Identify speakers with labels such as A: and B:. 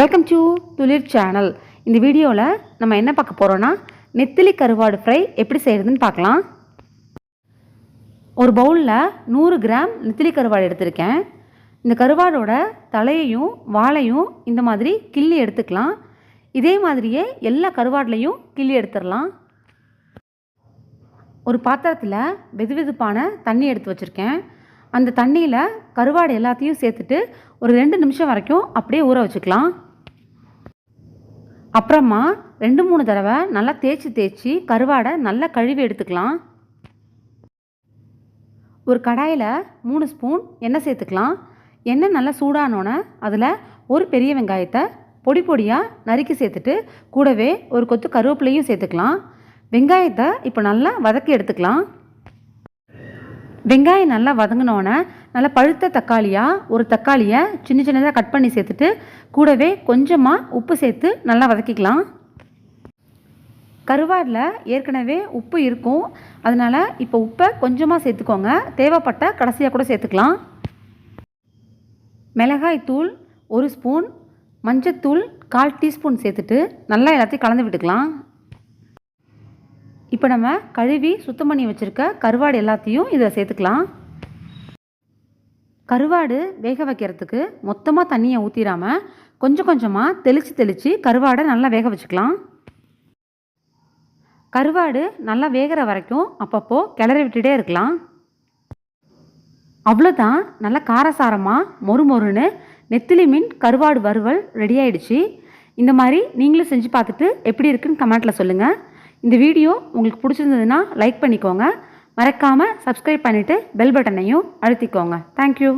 A: Welcome to துளிர் channel இந்த வீடியோவில் நம்ம என்ன பார்க்க போகிறோன்னா நெத்திலி கருவாடு ஃப்ரை எப்படி செய்கிறதுன்னு பார்க்கலாம். ஒரு பவுலில் நூறு கிராம் நெத்திலி கருவாடு எடுத்திருக்கேன். இந்த கருவாடோட தலையையும் வாழையும் இந்த மாதிரி கிள்ளி எடுத்துக்கலாம். இதே மாதிரியே எல்லா கருவாடுலையும் கிள்ளி எடுத்துடலாம். ஒரு பாத்திரத்தில் வெதுவெதுப்பான தண்ணி எடுத்து வச்சுருக்கேன். அந்த தண்ணியில் கருவாடு எல்லாத்தையும் சேர்த்துட்டு ஒரு ரெண்டு நிமிஷம் வரைக்கும் அப்படியே ஊற வச்சுக்கலாம். அப்புறமா ரெண்டு மூணு தடவை நல்லா தேய்ச்சி தேய்ச்சி கருவாடை நல்லா கழுவி எடுத்துக்கலாம். ஒரு கடாயில் மூணு ஸ்பூன் எண்ணெய் சேர்த்துக்கலாம். எண்ணெய் நல்லா சூடானோன்னே அதில் ஒரு பெரிய வெங்காயத்தை பொடி பொடியாக நறுக்கி சேர்த்துட்டு கூடவே ஒரு கொத்து கருவேப்பிலையும் சேர்த்துக்கலாம். வெங்காயத்தை இப்போ நல்லா வதக்கி எடுத்துக்கலாம். வெங்காயம் நல்லா வதங்கினோன்னே நல்லா பழுத்த தக்காளியாக ஒரு தக்காளியை சின்ன சின்னதாக கட் பண்ணி சேர்த்துட்டு கூடவே கொஞ்சமாக உப்பு சேர்த்து நல்லா வதக்கிக்கலாம். கருவாடில் ஏற்கனவே உப்பு இருக்கும். அதனால் இப்போ உப்பை கொஞ்சமாக சேர்த்துக்கோங்க. தேவைப்பட்ட கடைசியாக கூட சேர்த்துக்கலாம். மிளகாய் தூள் ஒரு ஸ்பூன் மஞ்சத்தூள் கால் டீஸ்பூன் சேர்த்துட்டு நல்லா எல்லாத்தையும் கலந்து விட்டுக்கலாம். இப்போ நம்ம கழுவி சுத்தம் பண்ணி வச்சுருக்க கருவாடு எல்லாத்தையும் இதில் சேர்த்துக்கலாம். கருவாடு வேக வைக்கிறதுக்கு மொத்தமாக தண்ணியை ஊற்றிடாமல் கொஞ்சம் கொஞ்சமாக தெளித்து தெளித்து கருவாடை நல்லா வேக வச்சுக்கலாம். கருவாடு நல்லா வேகிற வரைக்கும் அப்பப்போ கிளறி விட்டுட்டே இருக்கலாம். அவ்வளோதான் நல்லா காரசாரமாக மொறு மொறுன்னு நெத்திலி மீன் கருவாடு வறுவல் ரெடி ஆயிடுச்சு. இந்த மாதிரி நீங்களும் செஞ்சு பார்த்துட்டு எப்படி இருக்குன்னு கமெண்ட்டில் சொல்லுங்கள் இந்த வீடியோ உங்களுக்கு பிடிச்சிருந்ததுன்னா லைக் பண்ணிக்கோங்க. மறக்காமல் சப்ஸ்கிரைப் பண்ணிவிட்டு பெல் பட்டனையும் அழுத்திக்கோங்க. தேங்க்யூ